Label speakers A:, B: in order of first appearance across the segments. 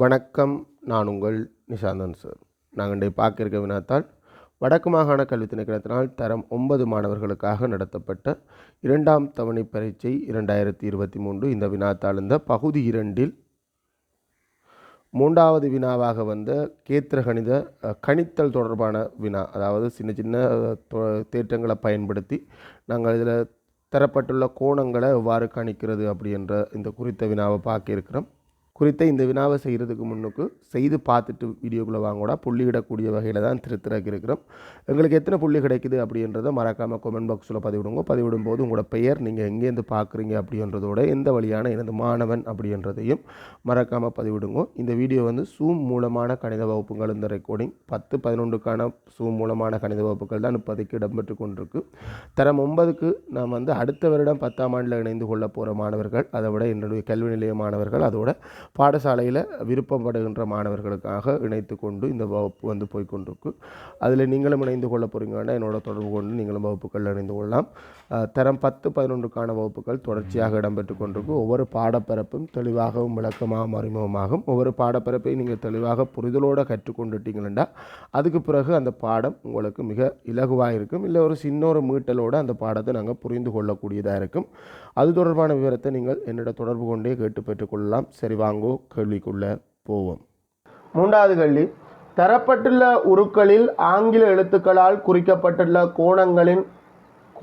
A: வணக்கம் நான் உங்கள் நிஷாந்தன் சார். நாங்கள் இன்றைய பார்க்க இருக்க வினாத்தால் வடக்கு மாகாண கல்வி திணைக்களத்தினால் தரம் ஒன்பது மாணவர்களுக்காக நடத்தப்பட்ட இரண்டாம் தவணை பரீட்சை இரண்டாயிரத்தி இருபத்தி மூன்று. இந்த வினாத்தாள் இந்த பகுதி இரண்டில் மூன்றாவது வினாவாக வந்த கேத்திர கணித கணித்தல் தொடர்பான வினா அதாவது சின்ன சின்ன தேற்றங்களை பயன்படுத்தி நாங்கள் இதில் தரப்பட்டுள்ள கோணங்களை எவ்வாறு கணிக்கிறது அப்படின்ற இந்த குறித்த வினாவை பார்க்க இருக்கிறோம். குறித்த இந்த வினாவை செய்கிறதுக்கு முன்னுக்கு செய்து பார்த்துட்டு வீடியோக்குள்ளே வாங்கக்கூட புள்ளியிடக்கூடிய வகையில் தான் திருத்திறக்கு இருக்கிறோம். எங்களுக்கு எத்தனை புள்ளி கிடைக்குது அப்படின்றத மறக்காமல் கொமெண்ட் பாக்ஸில் பதிவிடுங்க. பதிவிடும் போது உங்களோட பெயர் நீங்கள் எங்கேருந்து பார்க்குறீங்க அப்படின்றதோட எந்த வழியான எனது மாணவன் அப்படின்றதையும் மறக்காமல் பதிவிடுங்க. இந்த வீடியோ வந்து சூம் மூலமான கணித வகுப்புகள் இந்த ரெக்கார்டிங் பத்து பதினொன்றுக்கான சூம் மூலமான கணித வகுப்புகள் தான் இப்போதைக்கு இடம்பெற்று கொண்டிருக்கு. தரம் ஒன்பதுக்கு நாம் வந்து அடுத்த வருடம் பத்தாம் ஆண்டில் இணைந்து கொள்ள போகிற மாணவர்கள் அதை விட என்னுடைய கல்வி நிலைய மாணவர்கள் அதோட பாடசாலையில் விருப்பப்படுகின்ற மாணவர்களுக்காக இணைத்து கொண்டு இந்த வகுப்பு வந்து போய்கொண்டிருக்கு அதில் நீங்களும் இணைந்து கொள்ள போகிறீங்கன்னா என்னோட தொடர்பு கொண்டு நீங்களும் வகுப்புகளில் இணைந்து கொள்ளலாம். தரம் பத்து பதினொன்றுக்கான வகுப்புகள் தொடர்ச்சியாக இடம்பெற்று கொண்டிருக்கு. ஒவ்வொரு பாடப்பரப்பும் தெளிவாகவும் விளக்கமாகவும் அறிமுகமாகும் ஒவ்வொரு பாடப்பரப்பையும் நீங்கள் தெளிவாக புரிதலோடு கற்றுக்கொண்டுட்டீங்கன்னா அதுக்கு பிறகு அந்த பாடம் உங்களுக்கு மிக இலகுவாக இருக்கும் இல்லை ஒரு சின்ன ஒரு மீட்டலோடு அந்த பாடத்தை நாங்கள் புரிந்து கொள்ளக்கூடியதாக இருக்கும். அது தொடர்பான விவரத்தை நீங்கள் என்னிடம் தொடர்பு கொண்டே கேட்டு பெற்றுக்கொள்ளலாம் சரி வாங்க. கேள்விக்குள்ளே போவோம். மூன்றாவது கேள்வி. தரப்பட்டுள்ள உருக்களில் ஆங்கில எழுத்துக்களால் குறிக்கப்பட்டுள்ள கோணங்களின்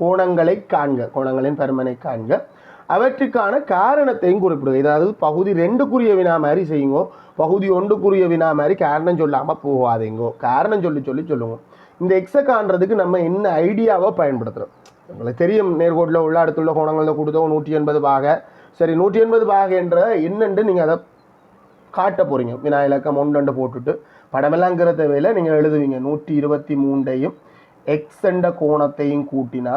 A: கோணங்களை காண்க. கோணங்களின் பெருமனை காண்க. அவற்றுக்கான காரணத்தையும் குறிப்பிடுங்க இதாவது பகுதி ரெண்டுக்குரிய வினா மாதிரி செய்யுங்கோ. பகுதி ஒன்றுக்குரிய வினா மாதிரி காரணம் சொல்லாமல் போகாதீங்கோ. காரணம் சொல்லி சொல்லி சொல்லுங்க. இந்த எக்ஸை காண்றதுக்கு நம்ம என்ன ஐடியாவை பயன்படுத்துகிறோம் உங்களுக்கு தெரியும் நேர்கோட்டில் உள்ள அடுத்துள்ள கோணங்களில் கொடுத்தோம் நூற்றி எண்பது பாக. சரி நூற்றி எண்பது பாக என்ற என்னென்று நீங்கள் அதை காட்ட போகிறீங்க வினா இலக்கம் ஒன்று போட்டுட்டு படமெல்லாங்கிற தேவையில் நீங்கள் எழுதுவீங்க. நூற்றி இருபத்தி மூன்றையும் எக்ஸ் என்ற கோணத்தையும் கூட்டினா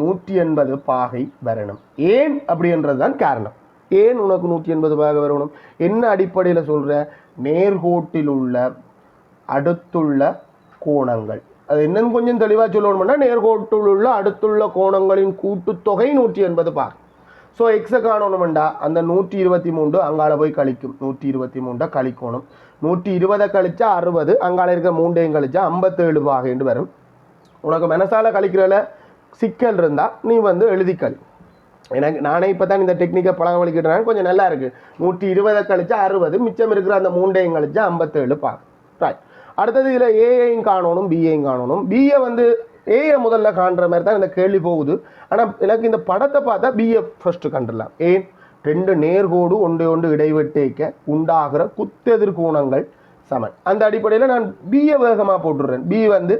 A: நூற்றி எண்பது பாகை வரணும். ஏன் அப்படின்றது தான் காரணம். ஏன் உனக்கு நூற்றி எண்பது பாகை வரணும்? என்ன அடிப்படையில் சொல்கிற நேர்கோட்டில் உள்ள அடுத்துள்ள கோணங்கள். அது என்னன்னு கொஞ்சம் தெளிவாக சொல்லணும்னா நேர்கோட்டில் உள்ள அடுத்துள்ள கோணங்களின் கூட்டுத்தொகை நூற்றி எண்பது பாகை ஸோ எக்ஸை காணணுமெண்டா அந்த நூற்றி இருபத்தி மூன்று அங்கால போய் கழிக்கும். நூற்றி இருபத்தி மூன்றை கழிக்கணும். நூற்றி இருபதை கழிச்சா அறுபது அங்கால இருக்கிற மூண்டையும் கழிச்சா ஐம்பத்தேழு பாகைண்டு வரும். உனக்கு மனசால கழிக்கிறல சிக்கல் இருந்தால் நீ வந்து எழுதிக்கல் எனக்கு நானே இப்போ தான் இந்த டெக்னிக்கை பழக வலிக்கிட்டேன் கொஞ்சம் நல்லா இருக்குது நூற்றி இருபதை கழிச்சா அறுபது மிச்சம் இருக்கிற அந்த மூண்டையும் கழிச்சா ஐம்பத்தேழு பா ரைட் அடுத்தது இதில் ஏஐயும் காணணும் பிஏயும் காணணும். பிஏ வந்து ஏயை முதல்ல காண்ற மாதிரி தான் இந்த கேள்வி போகுது. ஆனால் எனக்கு இந்த படத்தை பார்த்தா பிஏ ஃபஸ்ட்டு கண்டுடலாம் ஏன் ரெண்டு நேர்கோடு ஒன்று ஒன்று இடைவெட்டேக்க உண்டாகிற குத்தெதிர் கோணங்கள் சமன். அந்த அடிப்படையில் நான் பிஏ வேகமாக போட்டுடுறேன் பி வந்து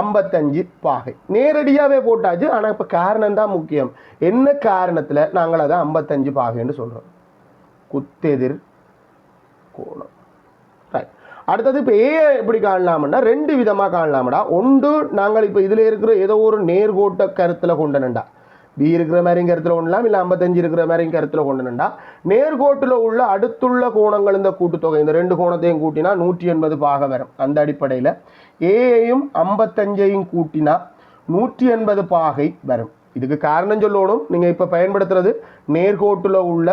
A: ஐம்பத்தஞ்சு பாகை. நேரடியாகவே போட்டாச்சு. ஆனால் இப்போ காரணம் தான் முக்கியம். என்ன காரணத்தில் நாங்கள் அதை ஐம்பத்தஞ்சு பாகைன்னு சொல்கிறோம் குத்தெதிர் கோணம். அடுத்தது இப்போ ஏஐ எப்படி காணலாம்னா ரெண்டு விதமாக காணலாம்டா. ஒன்று நாங்கள் இப்போ இதில் இருக்கிற ஏதோ ஒரு நேர்கோட்ட கருத்தில் கொண்டனண்டா. பி இருக்கிற மாதிரியும் கருத்தில் கொண்டலாம் இல்லை ஐம்பத்தஞ்சு இருக்கிற மாதிரியும் கருத்தில் கொண்டனண்டா. நேர்கோட்டில் உள்ள அடுத்துள்ள கோணங்கள் இந்த கூட்டுத்தொகை இந்த ரெண்டு கோணத்தையும் கூட்டினா நூற்றி எண்பது பாக வரும் அந்த அடிப்படையில். ஏஐயும் ஐம்பத்தஞ்சையும் கூட்டினா நூற்றி எண்பது பாகை வரும். இதுக்கு காரணம் சொல்லணும். நீங்கள் இப்போ பயன்படுத்துறது நேர்கோட்டில் உள்ள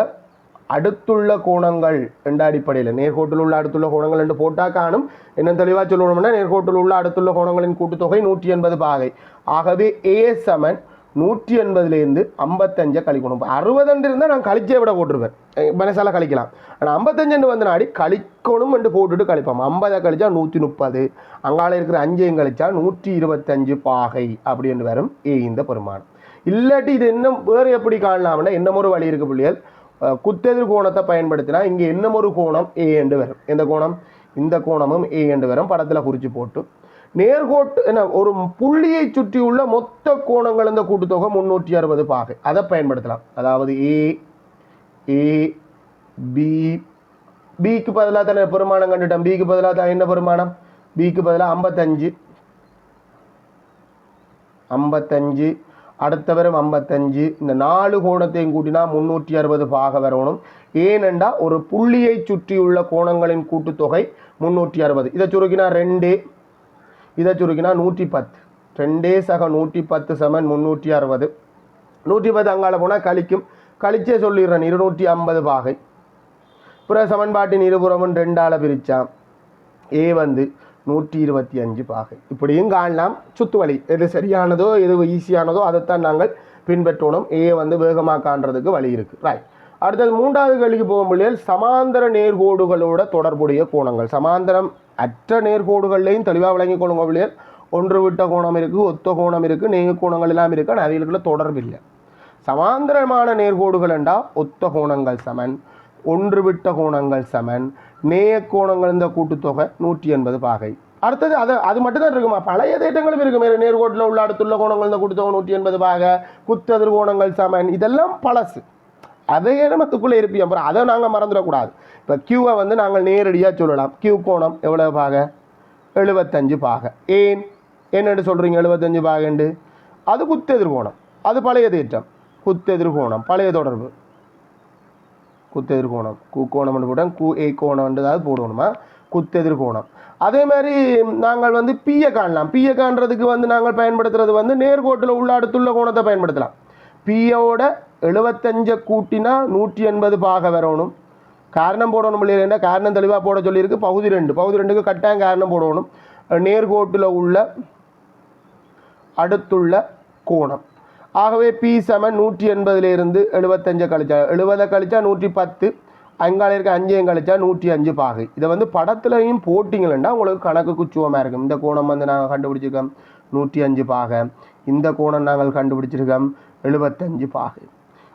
A: அடுத்துள்ள கோணங்கள் என்ற அடிப்படையில். நேர்கோட்டில் உள்ள அடுத்துள்ள கோணங்கள் என்று போட்டால் காணும். என்ன தெளிவாக சொல்லணும்னா நேர்கோட்டில் உள்ள அடுத்துள்ள கோணங்களின் கூட்டுத்தொகை நூற்றி எண்பது பாகை. ஆகவே ஏ சமன் நூற்றி எண்பதுலேருந்து ஐம்பத்தஞ்சை கழிக்கணும். இப்போ இருந்தால் நான் கழிச்சே விட போட்டிருப்பேன். மனசால கழிக்கலாம். ஆனால் ஐம்பத்தஞ்சுன்னு வந்து நாடி கழிக்கணும் என்று போட்டுட்டு கழிப்போம். ஐம்பதை கழிச்சா நூற்றி முப்பது. அங்கால இருக்கிற அஞ்சையும் கழிச்சா நூற்றி இருபத்தஞ்சு பாகை அப்படின்னு வரும் ஏ இந்த பெருமானம். இல்லாட்டி இது இன்னும் வேறு எப்படி காணலாம்னா இன்னும் ஒரு வழி இருக்கு பிள்ளைகள். குத்தெதிர் கோணத்தை பயன்படுத்தினா இங்கே இன்னும் ஒரு கோணம் ஏ என்று வரும். எந்த கோணம்? இந்த கோணமும் ஏ என்று வரும். படத்தில் குறித்து போட்டு. நேர்கோட்டு என்ன ஒரு புள்ளியை சுற்றியுள்ள மொத்த கோணங்கள் இந்த கூட்டுத்தொகை? முந்நூற்றி அறுபது பாகை. அதை பயன்படுத்தலாம். அதாவது ஏ ஏ பி பிக்கு பதிலாக தானே பெருமானம் கண்டுட்டோம். பிக்கு பதிலாக தான் என்ன பெருமானம்? பிக்கு பதிலாக ஐம்பத்தஞ்சு. ஐம்பத்தஞ்சு அடுத்த வரும் ஐம்பத்தஞ்சு இந்த நாலு கோணத்தையும் கூட்டினா முந்நூற்றி அறுபது பாக வரணும். ஏனெண்டா ஒரு புள்ளியை சுற்றியுள்ள கோணங்களின் கூட்டுத்தொகை முந்நூற்றி அறுபது. இதை சுருக்கினா ரெண்டு இதை சுருக்கினா நூற்றி பத்து. ரெண்டே சக நூற்றி பத்து சமன் முந்நூற்றி அறுபது. நூற்றி பத்து அங்கால போனால் கழிக்கும். கழிச்சே சொல்லிடுறேன் இருநூற்றி ஐம்பது பாகை. பிறகு சமன்பாட்டின் இருபுறமும் ரெண்டால் பிரித்தான் ஏ வந்து நூற்றி இருபத்தி அஞ்சு பாகை. இப்படியும் காணலாம் சுத்து வழி. எது சரியானதோ எது ஈஸியானதோ அதைத்தான் நாங்கள் பின்பற்றணும். ஏ வந்து வேகமாக காண்றதுக்கு வழி இருக்குது ரைட் அடுத்தது மூன்றாவது கேள்விக்கு போகும் சமாந்தர நேர்கோடுகளோட தொடர்புடைய கோணங்கள். சமாந்தரம் அற்ற நேர்கோடுகள்லையும் தெளிவாக விளங்கி கொள்ளுங்க பிள்ளைகள் ஒன்று விட்ட கோணம் இருக்குது ஒத்த கோணம் இருக்குது நேர் கோணங்கள் எல்லாம் இருக்குது ஆனால் அதுகளுக்குள்ள தொடர்பு இல்லை. சமாந்தரமான நேர்கோடுகள் என்றால் ஒத்த கோணங்கள் சமன் ஒன்று விட்ட கோணங்கள் சமன் நேயக்கோணங்கள் இந்த கூட்டுத்தொகை நூற்றி எண்பது பாகை. அடுத்தது அது அது மட்டும்தான் இருக்குமா? பழைய தேட்டங்களும் இருக்கும் நேர்கோட்டில் உள்ள அடுத்துள்ள கோணங்கள் இந்த கூட்டுத்தொகை நூற்றி எண்பது பாகை. குத்தெதிர் கோணங்கள் சமன். இதெல்லாம் பழசு. அதையே நமத்துக்குள்ளே இருப்பி அப்புறம் அதை நாங்கள் மறந்துடக்கூடாது. இப்போ கியூவை வந்து நாங்கள் நேரடியாக சொல்லலாம். கியூ கோணம் எவ்வளோ பாகை? எழுபத்தஞ்சு பாகை. ஏன்? என்னென்னு சொல்கிறீங்க எழுபத்தஞ்சு பாகண்டு? அது குத்தெதிர் கோணம். அது பழைய தேற்றம். குத்தெதிர் கோணம். பழைய தொடர்பு. குத்தெதிர் கோணம் கு கோணம்னு போட்டால் கு ஏ கோணம்ன்றதாவது போடணுமா? குத்தெதிர் கோணம் அதே மாதிரி நாங்கள் வந்து பியை காணலாம். பியை காண்றதுக்கு வந்து நாங்கள் பயன்படுத்துறது வந்து நேர்கோட்டில் உள்ள அடுத்துள்ள கோணத்தை பயன்படுத்தலாம். பியோட எழுபத்தஞ்சை கூட்டினா நூற்றி எண்பது பாக வரணும். காரணம் போடணும் இல்லையா? காரணம் தெளிவாக போட சொல்லியிருக்கு. பகுதி ரெண்டு. பகுதி ரெண்டுக்கு கட்டாயம் காரணம் போடணும். நேர்கோட்டில் உள்ள அடுத்துள்ள கோணம். ஆகவே பி சமன் நூற்றி எண்பதுலேருந்து எழுபத்தஞ்சை கழிச்சா எழுபதை கழிச்சா நூற்றி பத்து அங்கால இருக்க அஞ்சையும் கழிச்சா நூற்றி அஞ்சு பாகு. இதை வந்து படத்துலையும் போட்டிங்களா உங்களுக்கு கணக்கு குச்சுவமாக இருக்கும். இந்த கோணம் வந்து நாங்கள் கண்டுபிடிச்சிருக்கோம். நூற்றி அஞ்சு பாகை. இந்த கோணம் நாங்கள் கண்டுபிடிச்சிருக்கோம். எழுபத்தஞ்சு பாகை.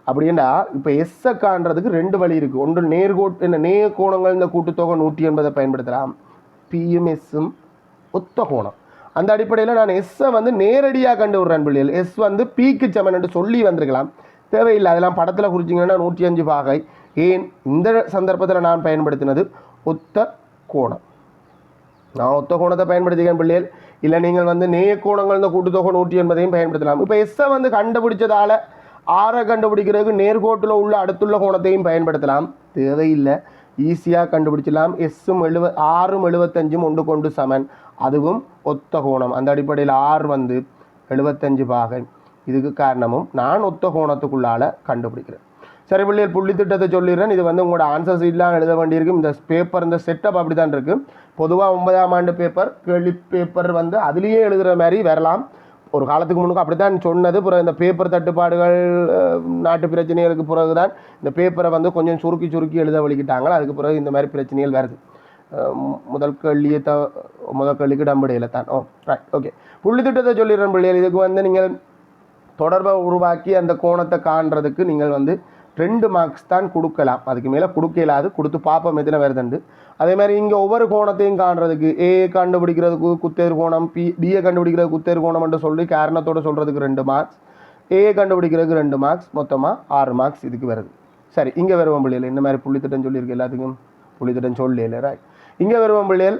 A: அப்படின்னா இப்போ எஸ்ஸை காண்றதுக்கு ரெண்டு வழி இருக்குது ஒன்று நேர்கோட் என்ன நேர் கோணங்கள் இந்த கூட்டுத்தொகை நூற்றி எண்பதை பயன்படுத்தலாம். பியும் எஸ்ஸும் ஒத்த கோணம். அந்த அடிப்படையில் நான் எஸ்ஸை வந்து நேரடியாக கண்டு விடுறேன் பிள்ளைகள். எஸ் வந்து பீக்கு செமன் என்று சொல்லி வந்திருக்கலாம். தேவையில்லை அதெல்லாம் படத்தில் குறிச்சிங்கன்னா நூற்றி அஞ்சு பாகை. ஏன்? இந்த சந்தர்ப்பத்தில் நான் பயன்படுத்தினது ஒத்த கோணம். நான் ஒத்த கோணத்தை பயன்படுத்திக்கிறேன் பிள்ளைகள். இல்லை நீங்கள் வந்து நேய கோணங்கள் இந்த கூட்டுத்தொகை நூற்றி எண்பதையும் பயன்படுத்தலாம். இப்போ எஸ்ஸை வந்து கண்டுபிடிச்சதால் ஆறை கண்டுபிடிக்கிறதுக்கு நேர்கோட்டில் உள்ள அடுத்துள்ள கோணத்தையும் பயன்படுத்தலாம். தேவையில்லை ஈஸியாக கண்டுபிடிச்சலாம் எஸ்ஸும் எழுவ ஆறும் எழுபத்தஞ்சும் ஒன்று கொண்டு சமன். அதுவும் ஒத்த கோணம். அந்த அடிப்படையில் ஆர் வந்து எழுபத்தஞ்சு பாகை இதுக்கு காரணமும் நான் ஒத்த கோணத்துக்குள்ளால் கண்டுபிடிக்கிறேன். சரி பிள்ளைகள் புள்ளி திட்டத்தை சொல்லிடுறேன். இது வந்து உங்களோட ஆன்சர் சீட்லாம் எழுத வேண்டியிருக்கும். இந்த பேப்பர் இந்த செட்டப் அப்படி தான் இருக்குது பொதுவாக ஒன்பதாம் ஆண்டு பேப்பர் கேள்வி பேப்பர் வந்து அதுலேயே எழுதுகிற மாதிரி வரலாம். ஒரு காலத்துக்கு முன்னுக்கு அப்படி தான் சொன்னது. பிறகு இந்த பேப்பர் தட்டுப்பாடுகள் நாட்டு பிரச்சனைகளுக்கு பிறகு தான் இந்த பேப்பரை வந்து கொஞ்சம் சுருக்கி சுருக்கி எழுத வலிக்கிட்டாங்க அதுக்கு பிறகு இந்த மாதிரி பிரச்சனைகள் வருது. முதல் கேள்வியை த முதல் கேள்விக்கு டம்படையில் தான் ஓ ரைட் ஓகே புள்ளி திட்டத்தை சொல்லிடுறேன் பிள்ளைகள் இதுக்கு வந்து நீங்கள் தொடர்பை உருவாக்கி அந்த கோணத்தை காண்றதுக்கு நீங்கள் வந்து ரெண்டு மார்க்ஸ் தான் கொடுக்கலாம் அதுக்கு மேலே கொடுக்க இல்லாது கொடுத்து பார்ப்போம் எத்தனை வருதுண்டு அதே மாதிரி இங்கே ஒவ்வொரு கோணத்தையும் காண்றதுக்கு ஏ கண்டுபிடிக்கிறதுக்கு குத்தேர் கோணம் பி பிஏ கண்டுபிடிக்கிறதுக்கு குத்தேர் கோணம்னு சொல்லி காரணத்தோட சொல்கிறதுக்கு ரெண்டு மார்க்ஸ் ஏ கண்டுபிடிக்கிறதுக்கு ரெண்டு மார்க்ஸ் மொத்தமாக ஆறு மார்க்ஸ் இதுக்கு வருது சரி இங்கே வருவோம் பிள்ளைகள் இந்த மாதிரி புள்ளித்திட்டம் சொல்லியிருக்கு எல்லாத்துக்கும் புள்ளித்திட்டம் சொல்லல ரைட் இங்கே வருவோம் பிள்ளைகள்.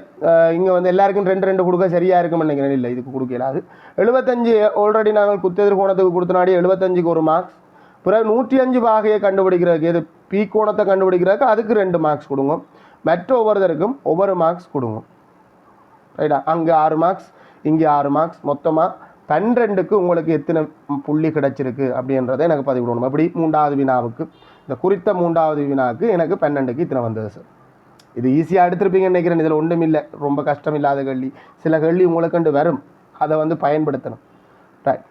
A: இங்கே வந்து எல்லாருக்கும் ரெண்டு ரெண்டு கொடுக்க சரியாக இருக்கும்னு நினைக்கிறேன். இல்லை இதுக்கு கொடுக்கல. அது எழுபத்தஞ்சு ஆல்ரெடி நாங்கள் குத்தெதிர் கோணத்துக்கு கொடுத்தனாடி எழுபத்தஞ்சுக்கு ஒரு மார்க்ஸ் பிறகு நூற்றி அஞ்சு பாகையை கண்டுபிடிக்கிறதுக்கு எது பி கோணத்தை கண்டுபிடிக்கிறதுக்கு அதுக்கு ரெண்டு மார்க்ஸ் கொடுங்க. மற்ற ஒவ்வொருத்தருக்கும் ஒவ்வொரு மார்க்ஸ் கொடுங்க. ரைட்டா அங்கே ஆறு மார்க்ஸ் இங்கே ஆறு மார்க்ஸ் மொத்தமாக பன்னிரெண்டுக்கு உங்களுக்கு எத்தனை புள்ளி கிடைச்சிருக்கு அப்படின்றத எனக்கு பதிவிடணும். அப்படி மூன்றாவது வினாவுக்கு இந்த குறித்த மூன்றாவது வினாவுக்கு எனக்கு பன்னெண்டுக்கு இத்தனை வந்தது சார் இது ஈஸியாக எடுத்திருப்பீங்கன்னு நினைக்கிறேன். இதில் ஒன்றும் இல்லை ரொம்ப கஷ்டம் இல்லாத கள்ளி சில கள்ளி உங்களுக்கு வரும். அதை வந்து பயன்படுத்தணும். ரைட்